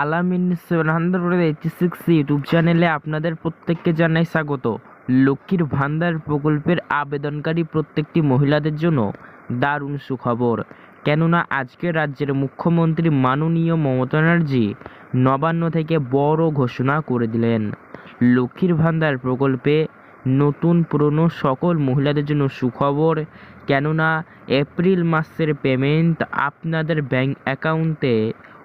আলামিন hundred eighty six YouTube চ্যানেলে আপনাদের প্রত্যেককে জানাই স্বাগত। লক্ষ্মীর ভান্ডার প্রকল্পের আবেদনকারী প্রত্যেকটি মহিলাদের জন্য দারুণ সুখবর। কেননা আজকে রাজ্যের মুখ্যমন্ত্রী মাননীয় মমতা ব্যানার্জি নবান্ন থেকে বড় ঘোষণা করে দিলেন। লক্ষ্মীর ভান্ডার প্রকল্পে নতুন পুরনো সকল মহিলাদের জন্য সুখবর, কেননা এপ্রিল মাসের পেমেন্ট আপনাদের ব্যাংক অ্যাকাউন্টে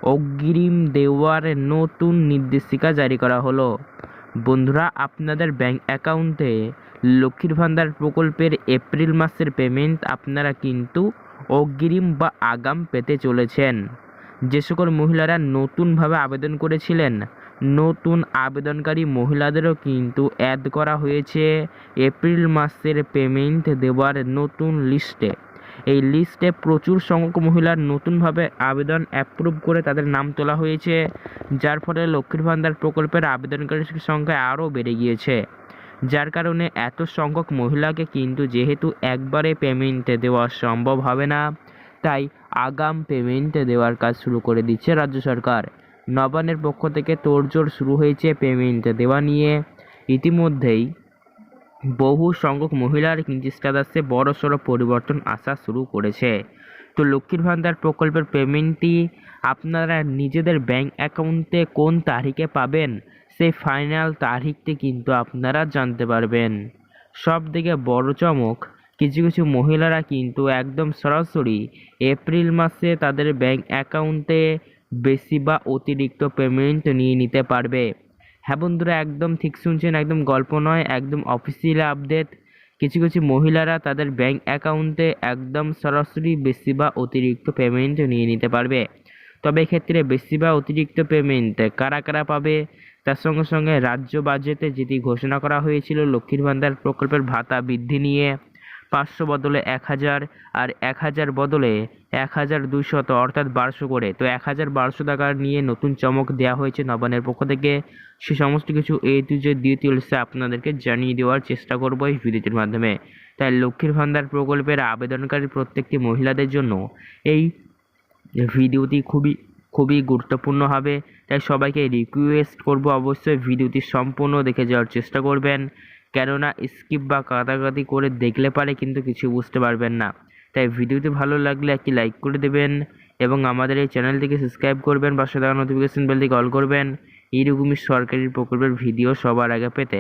অগ্রিম দেওয়ার নতুন নির্দেশিকা জারি করা হলো। বন্ধুরা, আপনাদের ব্যাংক অ্যাকাউন্টে লক্ষ্মীর ভান্ডার প্রকল্পের এপ্রিল মাসের পেমেন্ট আপনারা কিন্তু অগ্রিম বা আগাম পেতে চলেছেন। যে সকল মহিলারা নতুনভাবে আবেদন করেছিলেন, নতুন আবেদনকারী মহিলাদেরও কিন্তু অ্যাড করা হয়েছে এপ্রিল মাসের পেমেন্ট দেওয়ার নতুন লিস্টে। এই লিস্টে প্রচুর সংখ্যক মহিলার নতুনভাবে আবেদন অ্যাপ্রুভ করে তাদের নাম তোলা হয়েছে, যার ফলে লক্ষ্মীর ভান্ডার প্রকল্পের আবেদনকারীর সংখ্যা আরও বেড়ে গিয়েছে। যার কারণে এত সংখ্যক মহিলাকে কিন্তু যেহেতু একবারে পেমেন্ট দেওয়া সম্ভব হবে না, তাই আগাম পেমেন্ট দেওয়ার কাজ শুরু করে দিচ্ছে রাজ্য সরকার। নবান্নের পক্ষ থেকে তোড়জোড় শুরু হয়েছে পেমেন্ট দেওয়া নিয়ে। ইতিমধ্যেই বহু সংখ্যক মহিলার কিন্তু স্ট্যাটাসে বড় সড়ো পরিবর্তন আসা শুরু করেছে। তো লক্ষ্মীর ভান্ডার প্রকল্পের পেমেন্টটি আপনারা নিজেদের ব্যাংক অ্যাকাউন্টে কোন তারিখে পাবেন? সেই ফাইনাল তারিখটি কিন্তু আপনারা জানতে পারবেন। সব থেকে বড় চমক, কিছু কিছু মহিলারা কিন্তু একদম সরাসরি এপ্রিল মাসে তাদের ব্যাংক অ্যাকাউন্টে বেশি বা অতিরিক্ত পেমেন্ট নিয়ে নিতে পারবে। হ্যাঁ বন্ধুরা, একদম ঠিক শুনছেন, একদম গল্প নয়, একদম অফিসিয়াল আপডেট কিছু কিছু মহিলারা তাদের ব্যাংক অ্যাকাউন্টে একদম সরাসরি বেশি বা অতিরিক্ত পেমেন্ট নিয়ে নিতে পারবে। তবে এক্ষেত্রে বেশি বা অতিরিক্ত পেমেন্ট কারা কারা পাবে? তার সঙ্গে সঙ্গে রাজ্য বাজেটে যেটি ঘোষণা করা হয়েছিল লক্ষ্মীর ভান্ডার প্রকল্পের ভাতা বৃদ্ধি নিয়ে। পাঁচশো বদলে এক হাজার আর এক হাজার বদলে এক হাজার দুশত অর্থাৎ বারোশো করে। তো এক হাজার বারোশো টাকা নিয়ে নতুন চমক দেওয়া হয়েছে নবানের পক্ষ থেকে। সে সমস্ত কিছু এ টু যে ডিটেলসে আপনাদেরকে জানিয়ে দেওয়ার চেষ্টা করব এই ভিডিওটির মাধ্যমে। তাই লক্ষ্মীর ভান্ডার প্রকল্পের আবেদনকারী প্রত্যেকটি মহিলাদের জন্য এই ভিডিওটি খুবই খুবই গুরুত্বপূর্ণ হবে। তাই সবাইকে রিকোয়েস্ট করব অবশ্যই ভিডিওটি সম্পূর্ণ দেখে যাওয়ার চেষ্টা করবেন। কেননা স্কিপ বা কাটাকাটি করে দেখলে পারে কিন্তু কিছু বুঝতে পারবেন না। তাই ভিডিওটি ভালো লাগলে একটি লাইক করে দেবেন এবং আমাদের এই চ্যানেলটিকে সাবস্ক্রাইব করবেন, পাশে থাকা নোটিফিকেশন বেলটিকে অল করবেন। এইরকমই সরকারি প্রকল্পের ভিডিও সবার আগে পেতে।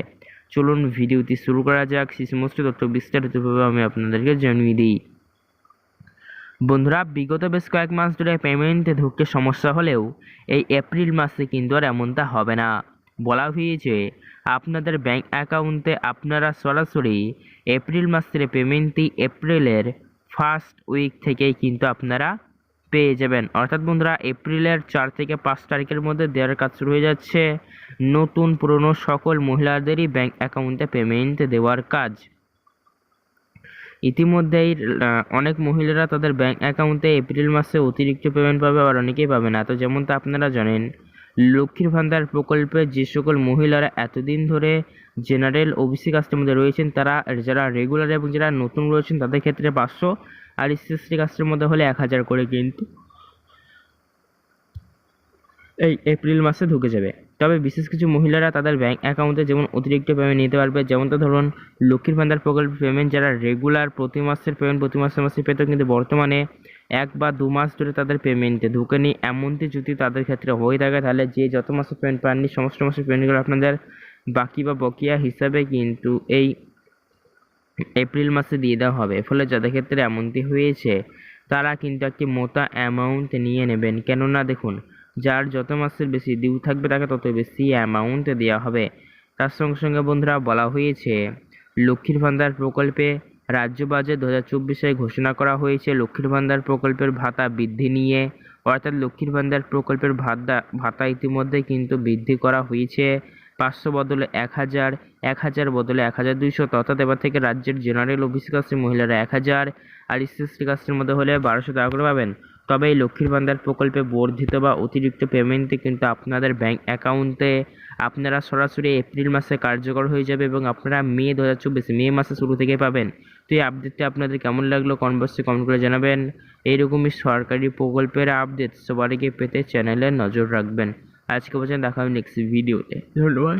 চলুন ভিডিওটি শুরু করা যাক। সেই সমস্ত তথ্য বিস্তারিতভাবে আমি আপনাদেরকে জানিয়ে দিই। বন্ধুরা, বিগত বেশ কয়েক মাস ধরে পেমেন্টে ঢুকতে সমস্যা হলেও এই এপ্রিল মাসে কিন্তু আর এমনটা হবে না। বলা হয়েছে, আপনাদের ব্যাঙ্ক অ্যাকাউন্টে আপনারা সরাসরি এপ্রিল মাসের পেমেন্টটি এপ্রিলের ফার্স্ট উইক থেকেই কিন্তু আপনারা পেয়ে যাবেন। অর্থাৎ বন্ধুরা এপ্রিলের চার থেকে পাঁচ তারিখের মধ্যে দেওয়ার কাজ শুরু হয়ে যাচ্ছে। নতুন, পুরনো সকল মহিলাদেরই ব্যাঙ্ক অ্যাকাউন্টে পেমেন্ট দেওয়ার কাজ। ইতিমধ্যেই অনেক মহিলারা তাদের ব্যাঙ্ক অ্যাকাউন্টে এপ্রিল মাসে অতিরিক্ত পেমেন্ট পাবে, আবার অনেকেই পাবে না। তো যেমনটা আপনারা জানেন লক্ষ্মীর ভান্ডার প্রকল্পে যে সকল মহিলারা এতদিন ধরে জেনারেল ওবিসি কাস্টের মধ্যে রয়েছেন, তারা যারা রেগুলার এবং যারা নতুন রয়েছেন, তাদের ক্ষেত্রে পাঁচশো আর এসএসসি কাস্টের মধ্যে হলে এক হাজার করে কিন্তু এই এপ্রিল মাসে ঢুকে যাবে। তবে বিশেষ কিছু মহিলারা তাদের ব্যাংক অ্যাকাউন্টে যেমন অতিরিক্ত পেমেন্ট নিতে পারবে, যেমনটা ধরুন লক্ষ্মীর ভান্ডার প্রকল্প পেমেন্ট যারা রেগুলার প্রতি মাসের পেমেন্ট প্রতি মাসে মাসে পেত কিন্তু বর্তমানে এক বা দু মাস ধরে তাদের পেমেন্টে ঢুকেনি এমনটি যদি তাদের ক্ষেত্রে হয়ে থাকে, তাহলে যে যত মাসে পেমেন্ট পাননি, সমস্ত মাসের পেমেন্টগুলো আপনাদের বাকি বা বকেয়া হিসাবে কিন্তু এই এপ্রিল মাসে দিয়ে দেওয়া হবে। ফলে যাদের ক্ষেত্রে এমনটি হয়েছে, তারা কিন্তু একটি মোটা অ্যামাউন্ট নিয়ে নেবেন। কেননা দেখুন, যার যত মাসের বেশি ডিউ থাকবে, তাকে তত বেশি অ্যামাউন্ট দেওয়া হবে। তার সঙ্গে সঙ্গে বন্ধুরা, বলা হয়েছে, লক্ষ্মীর ভান্ডার প্রকল্পে রাজ্য বাজেট দু হাজার চব্বিশে ঘোষণা করা হয়েছে। লক্ষ্মীর ভান্ডার প্রকল্পের ভাতা বৃদ্ধি নিয়ে। অর্থাৎ লক্ষ্মীর ভান্ডার প্রকল্পের ভাতা ভাতা ইতিমধ্যে কিন্তু বৃদ্ধি করা হয়েছে। পাঁচশো বদলে এক হাজার এক হাজার বদলে এক হাজার দুইশো। অর্থাৎ এবার থেকে রাজ্যের জেনারেল ওবিসি কাস্টের মহিলারা এক হাজার আর এসএসটি কাস্টের মধ্যে হলে বারোশো টাকা করে পাবেন। তবে এই লক্ষ্মীর ভান্ডার প্রকল্পে বর্ধিত বা অতিরিক্ত পেমেন্টে কিন্তু আপনাদের ব্যাংক অ্যাকাউন্টে আপনারা সরাসরি এপ্রিল মাসে কার্যকর হয়ে যাবে এবং আপনারা মে দু হাজার চব্বিশ, মে মাসে শুরু থেকে পাবেন। তো এই আপডেটটি আপনাদের কেমন লাগল কনভার্সে কমেন্ট করে জানাবেন। এইরকমই সরকারি প্রকল্পের আপডেট সবার পেতে চ্যানেলে নজর রাখবেন। আজকে পর্যন্ত দেখা হবে নেক্সট ভিডিওতে ধন্যবাদ।